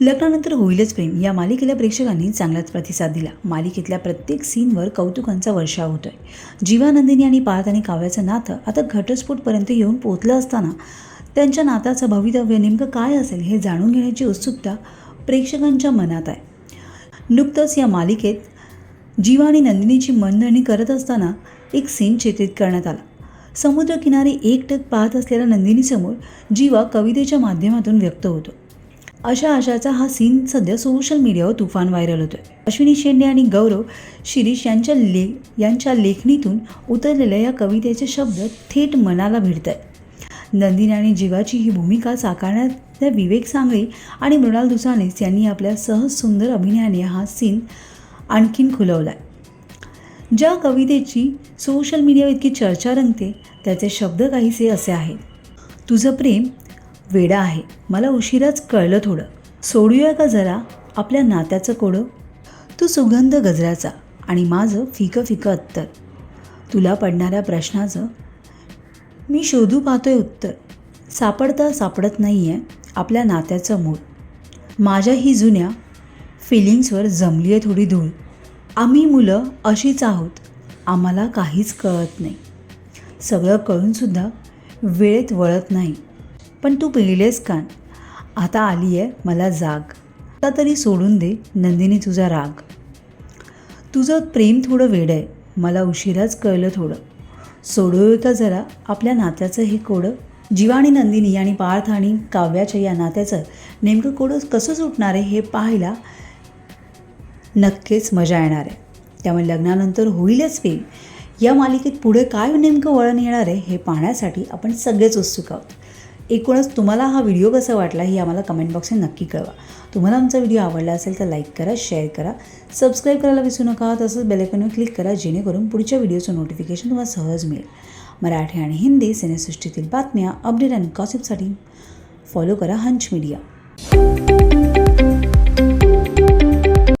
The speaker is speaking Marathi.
लग्नानंतर होईलच प्रेम. या मालिकेला प्रेक्षकांनी चांगलाच प्रतिसाद दिला. मालिकेतल्या प्रत्येक सीनवर कौतुकांचा वर्षाव होतोय. जीवानंदिनी आणि पार्थ आणि काव्याचं नातं आता घटस्फोटपर्यंत येऊन पोचलं असताना त्यांच्या नाताचं भवितव्य नेमकं काय असेल हे जाणून घेण्याची उत्सुकता प्रेक्षकांच्या मनात आहे. नुकतंच या मालिकेत जीवा आणि नंदिनीची मनधणी करत असताना एक सीन चित्रित करण्यात आला. समुद्रकिनारी एकटक पाहत असलेल्या नंदिनीसमोर जीवा कवितेच्या माध्यमातून व्यक्त होतो. अशा आशाचा हा सीन सध्या सोशल मीडियावर तुफान व्हायरल होतोय. अश्विनी शेंडे आणि गौरव शिरीष यांच्या ले यांच्या लेखणीतून उतरलेल्या या कवितेचे शब्द थेट मनाला भिडत आहेत नंदिनी आणि जीवाची ही भूमिका साकारण्यात विवेक सांगळे आणि मृणाल दुसानेस यांनी आपल्या सहज सुंदर अभिनयाने हा सीन आणखीन खुलवला आहे ज्या कवितेची सोशल मीडियावर इतकी चर्चा रंगते त्याचे शब्द काहीसे असे आहेत. तुझं प्रेम वेडा आहे. मला उशिराच कळलं थोडं. सोडूया का जरा? आपल्या नात्याचं कोडं? तू सुगंध गजराचा आणि माझं फिकं फिकं अत्तर. तुला पडणाऱ्या प्रश्नाचं मी शोधू पाहतोय उत्तर. सापडता सापडत नाही आहे आपल्या नात्याचं मूळ. माझ्या ही जुन्या फिलिंग्सवर जमली आहे थोडी धूळ. आम्ही मुलं अशीच आहोत. आम्हाला काहीच कळत नाही. सगळं कळूनसुद्धा वेळेत वळत नाही. पण तू पिळलेस कान आता आली आहे मला जाग. आता तरी सोडून दे नंदिनी तुझा राग. तुझं प्रेम थोडं वेड आहे मला उशिराच कळलं थोडं. सोडवू का जरा आपल्या नात्याचं हे कोडं? जीवाणी नंदिनी आणि पार्थ आणि काव्याच्या या नात्याचं नेमकं कोडं कसं सुटणार आहे हे पाहायला नक्कीच मजा येणार आहे. त्यामुळे लग्नानंतर होईलच प्रेम. या मालिकेत पुढे काय नेमकं वळण येणार आहे हे पाहण्यासाठी आपण सगळेच उत्सुक आहोत. एकूणच तुम्हाला हा व्हिडिओ कसा वाटला हे आम्हाला कमेंट बॉक्सने नक्की कळवा. तुम्हाला आमचा व्हिडिओ आवडला असेल तर लाईक करा शेअर करा सबस्क्राईब करायला विसरू नका तसंच बेलायकनवर क्लिक करा जेणेकरून पुढच्या व्हिडिओचं नोटिफिकेशन तुम्हाला सहज मिळेल. मराठी आणि हिंदी सिनेसृष्टीतील बातम्या अपडेट आणि गॉसिपसाठी फॉलो करा हंच मीडिया